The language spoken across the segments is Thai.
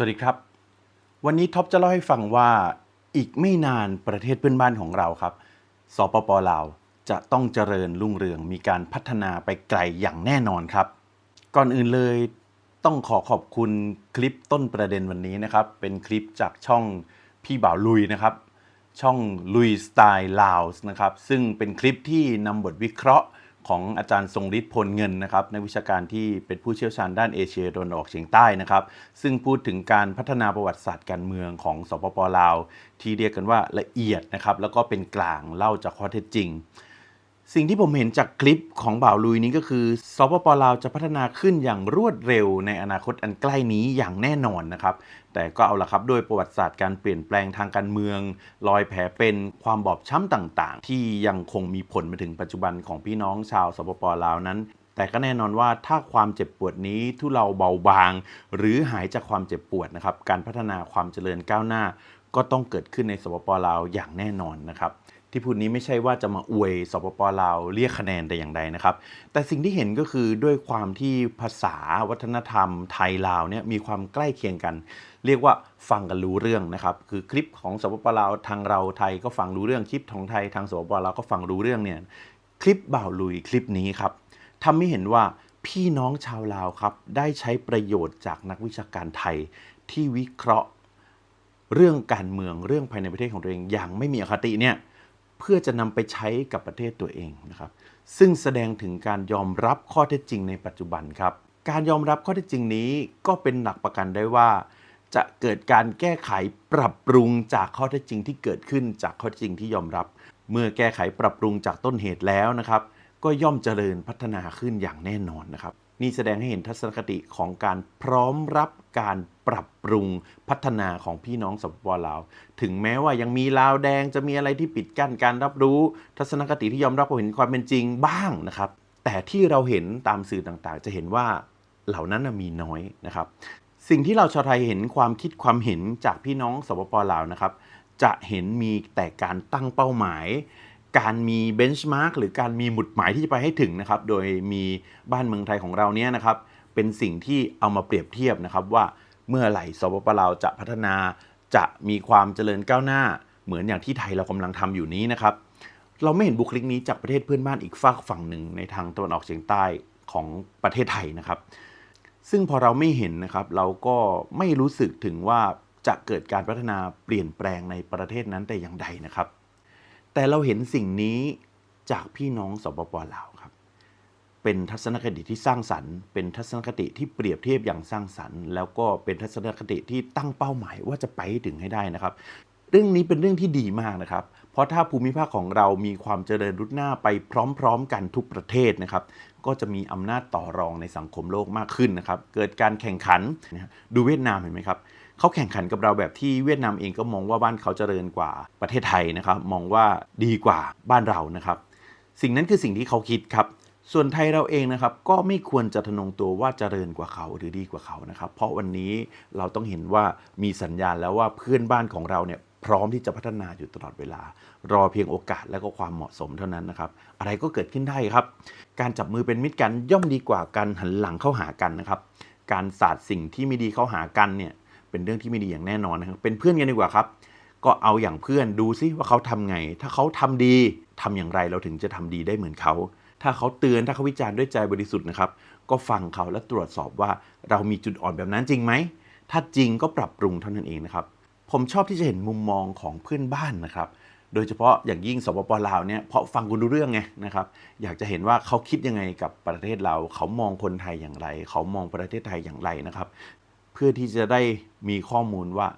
วัสดีครับ วันนี้ท็อปจะเล่าให้ฟังว่าอีกไม่นานประเทศเพื่อนบ้านของเราครับ สปปลาวจะต้องเจริญรุ่งเรืองมีการพัฒนาไปไกลอย่างแน่นอนครับ ก่อนอื่นเลยต้องขอขอบคุณคลิปต้นประเด็นวันนี้นะครับ เป็นคลิปจากช่องพี่บ่าวลุยนะครับ ช่องลุยสไตล์ลาวส์นะครับ ซึ่งเป็นคลิปที่นำบทวิเคราะห์ ของอาจารย์ทรงฤทธิ์พลเงินนะครับนักวิชาการที่เป็นผู้เชี่ยวชาญด้านเอเชียตะวันออกเฉียงใต้นะครับ ซึ่งพูดถึงการพัฒนาประวัติศาสตร์การเมืองของสปปลาว ที่เรียกกันว่าละเอียดนะครับแล้วก็เป็นกลางเล่าจากข้อเท็จจริง สิ่งที่ผมเห็นจากคลิปของบ่าวลุยนี้ก็คือสปปลาวจะพัฒนาขึ้นอย่างรวดเร็วในอนาคตอันใกล้นี้อย่างแน่นอนนะครับ แต่ก็เอาละครับด้วยประวัติศาสตร์การเปลี่ยนแปลงทางการเมือง รอยแผลเป็นความบอบช้ำต่างๆ ที่ยังคงมีผลมาถึงปัจจุบันของพี่น้องชาวสปปลาวนั้นแต่ก็แน่นอนว่าถ้าความเจ็บปวดนี้ทุเลาเบาบาง หรือหายจากความเจ็บปวดนะครับ การพัฒนาความเจริญก้าวหน้า ก็ต้องเกิดขึ้นในสปปลาวอย่างแน่นอนนะครับ ที่พูดนี้ไม่ใช่ว่าจะมาอวยสปปลาวเรียกคะแนนแต่อย่างใดนะครับ แต่สิ่งที่เห็นก็คือด้วยความที่ภาษาวัฒนธรรมไทยลาวเนี่ยมีความใกล้เคียงกัน เรียกว่าฟังกันรู้เรื่องนะครับ คือคลิปของสปปลาวทางเราไทยก็ฟังรู้เรื่องคลิปของไทยทางสปปลาวก็ฟังรู้เรื่องเนี่ยคลิปบ่าวลุยคลิปนี้ครับทำให้เห็นว่าพี่น้องชาวลาวครับได้ใช้ประโยชน์จากนักวิชาการไทยที่วิเคราะห์เรื่องการเมืองเรื่องภายในประเทศของตัวเองอย่างไม่มีอคติเนี่ย เพื่อจะนำไปใช้กับประเทศตัวเองนะครับซึ่งแสดงถึงการยอมรับข้อเท็จจริงในปัจจุบันครับ การยอมรับข้อเท็จจริงนี้ก็เป็นหลักประกันได้ว่า จะเกิดการแก้ไขปรับปรุงจากข้อเท็จจริงที่เกิดขึ้นจากข้อเท็จจริงที่ยอมรับ เมื่อแก้ไขปรับปรุงจากต้นเหตุแล้วนะครับ ก็ย่อมเจริญพัฒนาขึ้นอย่างแน่นอนนะครับ นี่แสดงให้เห็นทัศนคติของการพร้อมรับการปรับปรุงพัฒนาของพี่น้องสปปลาว ถึงแม้ว่ายังมีลาวแดงจะมีอะไรที่ปิดกั้นการรับรู้ ทัศนคติที่ยอมรับความเห็นความเป็นจริงบ้างนะครับ แต่ที่เราเห็นตามสื่อต่างๆ จะเห็นว่าเหล่านั้นมีน้อยนะครับ สิ่งที่เราชาวไทยเห็นความคิดความเห็นจากพี่น้องสปปลาวนะครับ จะเห็นมีแต่การตั้งเป้าหมาย การมีเบนช์มาร์กหรือการมีหมุดหมายที่จะไปให้ถึงนะครับ โดยมีบ้านเมืองไทยของเราเนี่ยนะครับ เป็นสิ่งที่เอามาเปรียบเทียบนะครับว่าเมื่อไหร่สปปลาวจะพัฒนาจะมีความเจริญก้าวหน้า เหมือนอย่างที่ไทยเรากำลังทำอยู่นี้นะครับ เราไม่เห็นบุคลิกนี้จากประเทศเพื่อนบ้านอีกฝากฝั่งหนึ่งในทางตะวันออกเฉียงใต้ของประเทศไทยนะครับ ซึ่งพอเราไม่เห็นนะครับ เราก็ไม่รู้สึกถึงว่าจะเกิดการพัฒนาเปลี่ยนแปลงในประเทศนั้นแต่อย่างใดนะครับ แต่เราเห็นสิ่งนี้จากพี่น้องสปปลาวครับ เป็นทัศนคติที่สร้างสรรค์ เป็นทัศนคติที่เปรียบเทียบอย่างสร้างสรรค์ แล้วก็เป็นทัศนคติที่ตั้งเป้าหมายว่าจะไปถึงให้ได้นะครับ เรื่องนี้เป็นเรื่องที่ดีมากนะครับ เพราะถ้าภูมิภาคของเรามีความเจริญรุดหน้าไปพร้อม ๆ กันทุกประเทศนะครับ ก็จะมีอำนาจต่อรองในสังคมโลกมากขึ้นนะครับ เกิดการแข่งขัน ดูเวียดนามเห็นไหมครับ เขาแข่งขันกับเราแบบที่เวียดนามเองก็มองว่าบ้านเขาเจริญกว่าประเทศไทยนะครับ มองว่าดีกว่าบ้านเรานะครับ สิ่งนั้นคือสิ่งที่เขาคิดครับ ส่วนไทยเราเองนะครับ ก็ไม่ควรจะทนงตัวว่าเจริญกว่าเขาหรือดีกว่าเขานะครับ เพราะวันนี้เราต้องเห็นว่ามีสัญญาณแล้วว่าเพื่อนบ้านของเราเนี่ยพร้อมที่จะพัฒนาอยู่ตลอดเวลา รอเพียงโอกาสและก็ความเหมาะสมเท่านั้นนะครับ อะไรก็เกิดขึ้นได้ครับ การจับมือเป็นมิตรกันย่อมดีกว่าการหันหลังเข้าหากันนะครับ การสาดสิ่งที่ไม่ดีเข้าหากันเนี่ย เป็นเรื่องที่ไม่ดีอย่างแน่นอนนะครับ เป็นเพื่อนกันดีกว่าครับ ก็เอาอย่างเพื่อนดูซิว่าเขาทำไง ถ้าเขาทำดีทำอย่างไรเราถึงจะทำดีได้เหมือนเขา ถ้าเขาเตือนถ้าเขาวิจารณ์ด้วยใจบริสุทธิ์นะครับ ก็ฟังเขาและตรวจสอบว่าเรามีจุดอ่อนแบบนั้นจริงไหม ถ้าจริงก็ปรับปรุงเท่านั้นเองนะครับ ผมชอบที่จะเห็นมุมมองของเพื่อนบ้านนะครับโดยเฉพาะอย่างยิ่งสปปลาวเนี่ยเพราะฟังคุณรู้เรื่องไงนะครับอยากจะเห็นว่าเขาคิดยังไงกับประเทศเรา เขามองคนไทยอย่างไร เขามองประเทศไทยอย่างไรนะครับ พื่อที่จะได้มีข้อมูลว่า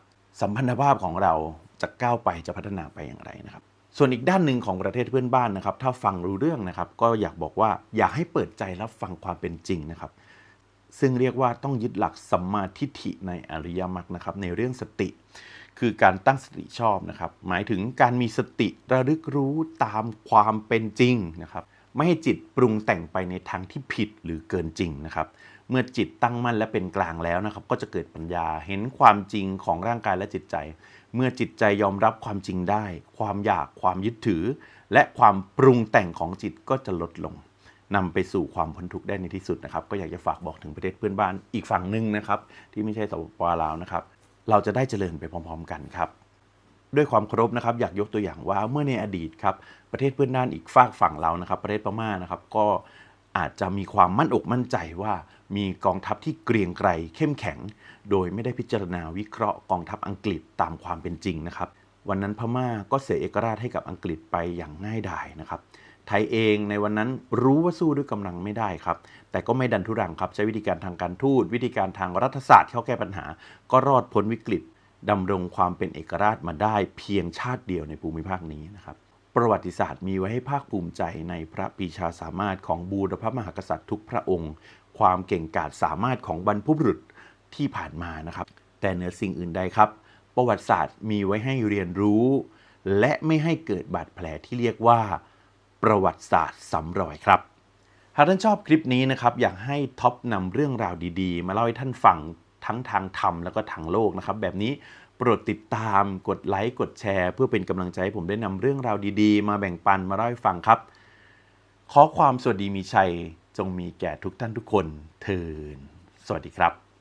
สัมพันธภาพของเราจะก้าวไปจะพัฒนาไปอย่างไรนะครับ ส่วนอีกด้านหนึ่งของประเทศเพื่อนบ้านนะครับ ถ้าฟังรู้เรื่องนะครับ ก็อยากบอกว่าอยากให้เปิดใจรับฟังความเป็นจริงนะครับ ซึ่งเรียกว่าต้องยึดหลักสัมมาทิฏฐิในอริยมรรคนะครับ ในเรื่องสติ คือการตั้งสติชอบนะครับ หมายถึงการมีสติระลึกรู้ตามความเป็นจริงนะครับ ไม่ให้จิตปรุงแต่งไปในทางที่ผิดหรือเกินจริงนะครับ เมื่อจิตตั้งมั่นและเป็นกลางแล้วนะครับก็จะเกิดปัญญาเห็นความจริงของร่างกายและจิตใจ เมื่อจิตใจยอมรับความจริงได้ ความอยากความยึดถือ และความปรุงแต่งของจิตก็จะลดลงนำไปสู่ความพ้นทุกข์ได้ในที่สุดนะครับ ก็อยากจะฝากบอกถึงประเทศเพื่อนบ้านอีกฝั่งหนึ่งนะครับ ที่ไม่ใช่สปปลาวนะครับ เราจะได้เจริญไปพร้อม ๆ กันครับ ด้วยความเคารพนะครับ อยากยกตัวอย่างว่าเมื่อในอดีตครับประเทศเพื่อนบ้านอีกฝากฝั่งเรานะครับ ประเทศพม่านะครับ ก็อาจจะมีความมั่นอกมั่นใจว่า มีกองทัพที่เกรียงไกรเข้มแข็ง โดยไม่ได้พิจารณาวิเคราะห์กองทัพอังกฤษตามความเป็นจริงนะครับ วันนั้นพม่าก็เสียเอกราชให้กับอังกฤษไปอย่างง่ายดายนะครับ ไทยเองในวันนั้นรู้ว่าสู้ด้วยกำลังไม่ได้ครับ แต่ก็ไม่ดันทุรังครับ ใช้วิธีการทางการทูตวิธีการทางรัฐศาสตร์เข้าแก้ปัญหา ก็รอดพ้นวิกฤตดำรงความเป็นเอกราชมาได้เพียงชาติเดียวในภูมิภาคนี้นะครับประวัติศาสตร์มีไว้ให้ภาคภูมิใจในพระปีชาสามารถของบูรพมหากษัตริย์ทุกพระองค์ ความเก่งกาจสามารถของบรรพบุรุษที่ผ่านมานะครับ แต่เหนือสิ่งอื่นใดครับ ประวัติศาสตร์มีไว้ให้เรียนรู้ และไม่ให้เกิดบาดแผลที่เรียกว่า ประวัติศาสตร์ซ้ำรอยครับหากท่านชอบคลิปนี้นะครับ อยากให้ท็อปนำเรื่องราวดีๆ มาเล่าให้ท่านฟังทั้งทางธรรมแล้วก็ทางโลกนะครับ แบบนี้โปรดติดตามกดไลค์กดแชร์ เพื่อเป็นกำลังใจให้ผมได้นำเรื่องราวดีๆ มาแบ่งปันมาเล่าให้ฟังครับ ขอความสวัสดีมีชัย จงมีแก่ทุกท่านทุกคนเทินสวัสดีครับ